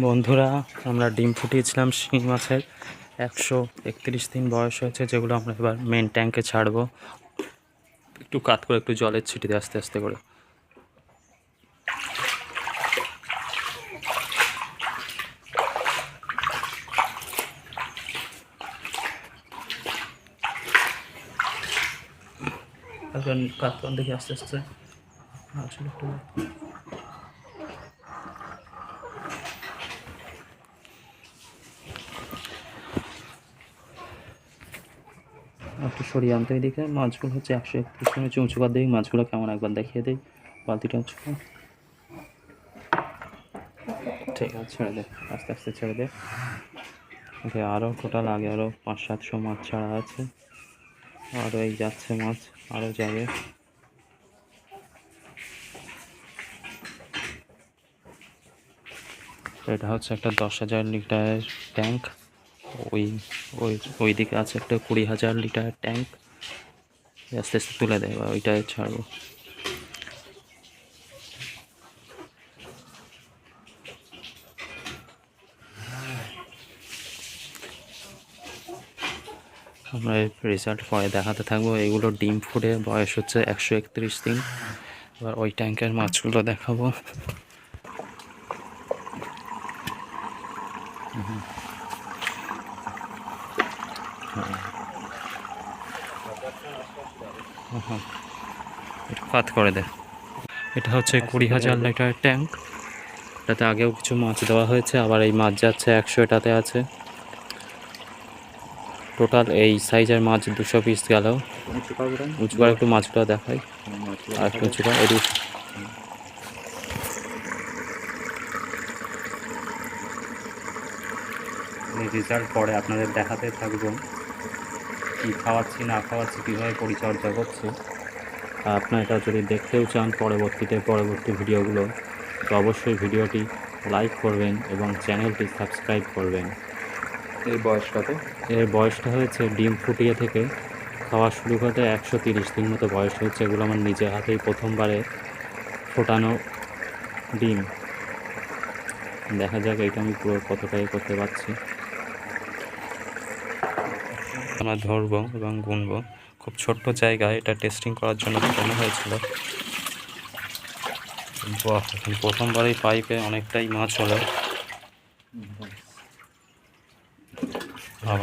বন্ধুরা, আমরা ডিম ফুটিয়েছিলাম শিং মাছের। একশো একত্রিশ দিন বয়স হয়েছে, যেগুলো আমরা এবার মেন ট্যাঙ্কে ছাড়বো। একটু কাত করে একটু জলের ছিটিতে আস্তে আস্তে করে। কাত দেখি আস্তে আস্তে। আসলে একটু একটু সরিয়ে আনতে এদিকে মাছগুলো হচ্ছে একশো একত্রিশ মিনিট উঁচু কর দিই। মাছগুলো কেমন একবার দেখিয়ে দিই। বালতিটা উঁচু ঠিক আছে, ছেড়ে দে। আস্তে আস্তে ছেড়ে দে। ওকে আরও টোটাল আগে আরও পাঁচ, সাতশো মাছ ছাড়া আছে। আরও এই যাচ্ছে মাছ আরও যাবে। এটা হচ্ছে একটা দশ হাজার লিটারের ট্যাঙ্ক ওই ওই ওই দিকে আছে একটা কুড়ি হাজার লিটার ট্যাঙ্ক। আস্তে আস্তে তুলে দেয়, বা ওইটাই ছাড়বো। আমরা রেজাল্ট পরে দেখাতে থাকব। এগুলো ডিম ফুটে বয়স হচ্ছে একশো একত্রিশ দিন। এবার ওই ট্যাঙ্কের মাছগুলো দেখাবো। কাত করে দে। এটা হচ্ছে কুড়ি হাজার লিটার ট্যাঙ্ক। এটাতে আগেও কিছু মাছ দেওয়া হয়েছে, আবার এই মাছ যাচ্ছে একশো এটাতে আছে। টোটাল এই সাইজের মাছ দুশো পিস গেল। উঁচু করে একটু মাছগুলো দেখাই। আর একটু এদিকে। রেজাল্ট পরে আপনাদের দেখাতে থাকব। কী খাওয়াচ্ছি না খাওয়াচ্ছি কীভাবে পরিচর্যা করছি আর আপনারা এটা যদি দেখতেও চান পরবর্তীতে পরবর্তী ভিডিওগুলো তো অবশ্যই ভিডিওটি লাইক করবেন এবং চ্যানেলটি সাবস্ক্রাইব করবেন। এর বয়স কত? এর বয়সটা হয়েছে ডিম ফুটিয়ে থেকে খাওয়া শুরু করতে একশো তিরিশ দিন মতো বয়স হয়েছে এগুলো আমার নিজের হাতেই প্রথমবারে ফোটানো ডিম। দেখা যাক এটা আমি পুরো কতটাই করতে পারছি। আমরা ধরবো এবং গুনবো। খুব ছোট্ট জায়গায় এটা টেস্টিং করার জন্য ফোটানো হয়েছিল? বাহ প্রথমবারই পাইপে অনেকটাই মাছ হলো। আবার